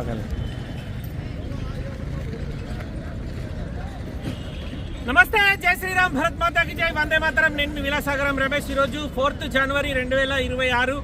పక్కన నమస్తే జై శ్రీరామ్ భరత్ మాతాకి జై వందే మాతరం. నేను విలాసాగరం రమేష్. ఈరోజు ఫోర్త్ జనవరి రెండు వేల ఇరవై ఆరు.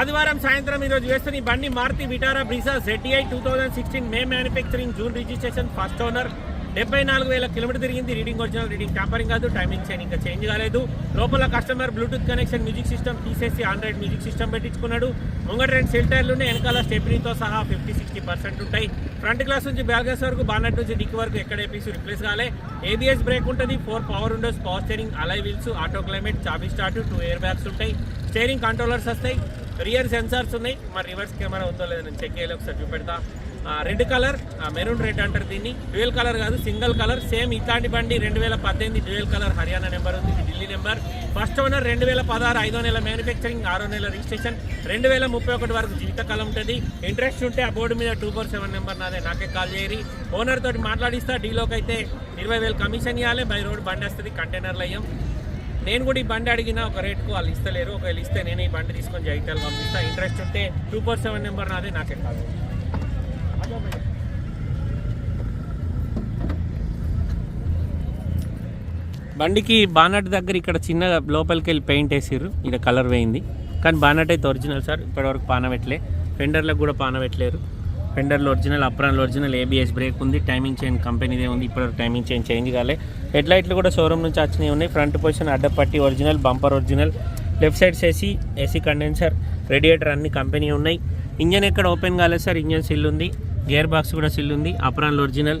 ఆదివారం సాయంత్రం ఈరోజు వేస్తున్న ఈ బండి Maruti Vitara Brezza ZI two thousand sixteen May manufacturing June registration first owner. డెబ్బై నాలుగు వేల కిలోమీటర్ తిరిగింది. రీడింగ్ ఒరిజినల్ రీడింగ్ ట్యాంపరింగ్ కాదు టైమింగ్ చైన్ ఇంకా చేంజ్ కాలేదు. లోపల customer bluetooth connection music system తీసేసి ఆండ్రాయిడ్ మ్యూజిక్ సిస్టమ్ పెట్టించుకున్నాడు. ముంగట రెండు సెల్ టైర్లు ఉన్నాయి. వెనకాల స్టెప్నీతో సహా ఫిఫ్టీ సిక్స్టీ పర్సెంట్ ఉంటాయి. ఫ్రంట్ గ్లాస్ నుంచి బ్యాక్ గ్లాస్ వరకు బానట్ నుంచి డిక్ వరకు ఎక్కడ ఏపీస్ రిప్లేస్ కాలే. ఏబిఎస్ బ్రేక్ ఉంటుంది. Four power windows power steering alloy wheels auto climate చాబీ start two air bags ఉంటాయి. స్టీరింగ్ కంట్రోలర్స్ వస్తాయి. రియర్ సెన్సార్స్ ఉన్నాయి. మరి రివర్స్ కెమెరా ఉందో లేదో నేను చెక్ చేయాలి ఒకసారి చూపెడతా. రెడ్ కలర్ మెరూన్ రెడ్ అంటారు దీన్ని. డ్యూయల్ కలర్ కాదు సింగిల్ కలర్. సేమ్ ఇట్లాంటి బండి రెండు వేల పద్దెనిమిది డ్యూయల్ కలర్. హర్యానా నెంబర్ ఉంది ఢిల్లీ నెంబర్. ఫస్ట్ ఓనర్ రెండు వేల పదహారు ఐదో నెల మ్యానుఫ్యాక్చరింగ్ ఆరో నెల రిజిస్ట్రేషన్ రెండు వేల ముప్పై ఒకటి వరకు జీవితకాలం ఉంటుంది. ఇంట్రెస్ట్ ఉంటే ఆ బోర్డు మీద టూ ఫోర్ సెవెన్ నెంబర్ నాదే. నాకే కాల్ చేయరి. ఓనర్ తోటి మాట్లాడిస్తా డీలోకి అయితే ఇరవై వేలు కమిషన్ ఇవ్వాలి బై రోడ్ బండి వస్తుంది కంటైనర్లు అయ్యాం. నేను కూడా ఈ బండి అడిగిన ఒక రేటుకు వాళ్ళు ఇస్తలేరు. ఒకవేళ ఇస్తే నేను ఈ బండి తీసుకొని జైతాలు పంపిస్తా. ఇంట్రెస్ట్ ఉంటే టూ ఫోర్ సెవెన్ నెంబర్ నాదే నాకే కాదు బండికి బానట్ దగ్గర ఇక్కడ చిన్న లోపలికి వెళ్ళి పెయింట్ వేసారు ఇక్కడ కలర్ వేయింది. కానీ బానట్ అయితే ఒరిజినల్ సార్. ఇప్పటివరకు పాన పెట్టలే. ఫెండర్లకు కూడా పాన పెట్టలేరు. ఫెండర్లో original apron original ABS brake ఉంది. టైమింగ్ చైన్ కంపెనీదే ఉంది. ఇప్పటివరకు టైమింగ్ చైన్ చేంజ్ కాలే. హెడ్ లైట్లు కూడా షోరూమ్ నుంచి వచ్చినాయి ఉన్నాయి. Front position అడ్డపట్టి original bumper original left side AC AC condenser radiator అన్ని కంపెనీ ఉన్నాయి. ఇంజన్ ఎక్కడ ఓపెన్ కాలేదు సార్. ఇంజన్ సిల్ ఉంది. గేర్ బాక్స్ కూడా సిల్ ఉంది. అప్రాన్లో ఒరిజినల్.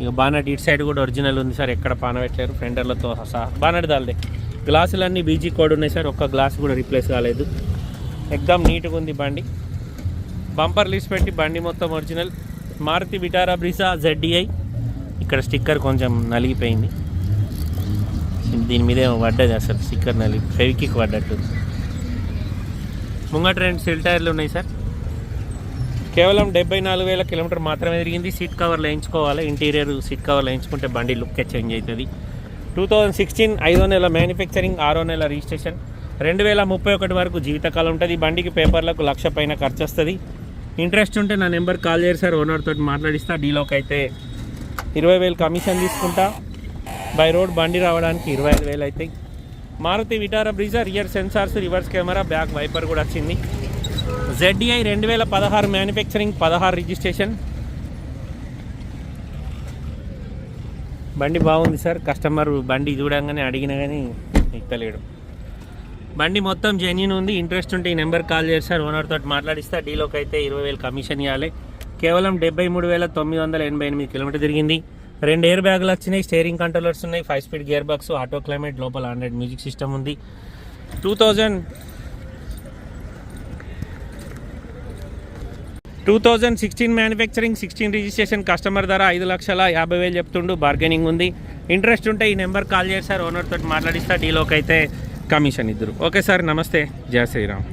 ఇక బానట్ ఇటు సైడ్ కూడా ఒరిజినల్ ఉంది సార్. ఎక్కడ పాన పెట్టలేరు ఫెండర్లతో సహా. బానట్ దాల్దే. గ్లాసులన్నీ బీజీ కోడ్ ఉన్నాయి సార్. ఒక్క గ్లాస్ కూడా రీప్లేస్ కాలేదు. ఎక్దమ్ నీట్గా ఉంది బండి. బంపర్ లీస్ పెట్టి బండి మొత్తం original. Maruti Vitara Brezza ZDI. ఇక్కడ స్టిక్కర్ కొంచెం నలిగిపోయింది. దీని మీదే పడ్డది అసలు స్టిక్కర్ నలిగి. ఫెవికిక్ పడ్డట్టు ముంగట రెండు సిల్ టైర్లు ఉన్నాయి సార్. కేవలం డెబ్బై నాలుగు వేల కిలోమీటర్ మాత్రమే తిరిగింది. సీట్ కవర్లు వేయించుకోవాలి. ఇంటీరియర్ సీట్ కవర్లు వేయించుకుంటే బండి లుక్ చేంజ్ అవుతుంది. టూ థౌజండ్ సిక్స్టీన్ ఐదో నెల మ్యానుఫ్యాక్చరింగ్ ఆరో నెల రిజిస్ట్రేషన్. రెండు వేల ముప్పై ఒకటి వరకు జీవితకాలం ఉంటుంది. బండికి పేపర్లకు లక్ష పైన ఖర్చు వస్తుంది ఇంట్రెస్ట్ ఉంటే నా నెంబర్ కాల్ చేయరు సార్. ఓనర్ తోటి మాట్లాడిస్తా. డీలోకి అయితే ఇరవై వేలు కమిషన్ తీసుకుంటా. బై రోడ్ బండి రావడానికి ఇరవై ఐదు వేలు అవుతాయి Maruti Vitara Brezza rear sensors reverse camera back wiper కూడా వచ్చింది. జెడ్డిఐ రెండు వేల పదహారు మ్యానుఫ్యాక్చరింగ్ పదహారు రిజిస్ట్రేషన్ బండి బాగుంది సార్. కస్టమర్ బండి చూడంగానే అడిగినా కానీ ఇస్తలేడు బండి మొత్తం జెన్యున్ ఉంది. ఇంట్రెస్ట్ ఉంటే ఈ నెంబర్ కాల్ చేసి సార్. ఓనర్తో మాట్లాడిస్తే. డీలోకి అయితే ఇరవై వేలు కమిషన్ ఇవ్వాలి. కేవలం డెబ్బై మూడు వేల తొమ్మిది వందల ఎనభై ఎనిమిది కిలోమీటర్ తిరిగింది. రెండు ఎయిర్ బ్యాగులు వచ్చినాయి. స్టేరింగ్ కంట్రోలర్స్ ఉన్నాయి. Five speed gear box auto climate లోపల హండ్రెడ్ మ్యూజిక్ సిస్టమ్ ఉంది. Two thousand two thousand sixteen manufacturing sixteen registration customer ధర ఐదు లక్షల యాభై వేలు చెప్తుండు. బార్గెనింగ్ ఉంది. ఇంట్రెస్ట్ ఉంటే ఈ నెంబర్ కాల్ చేసి సార్. ఓనర్ తోటి మాట్లాడిస్తా. డీలోకి అయితే కమిషన్ ఇద్దరు. ఓకే సార్ నమస్తే. జయ శ్రీరామ్.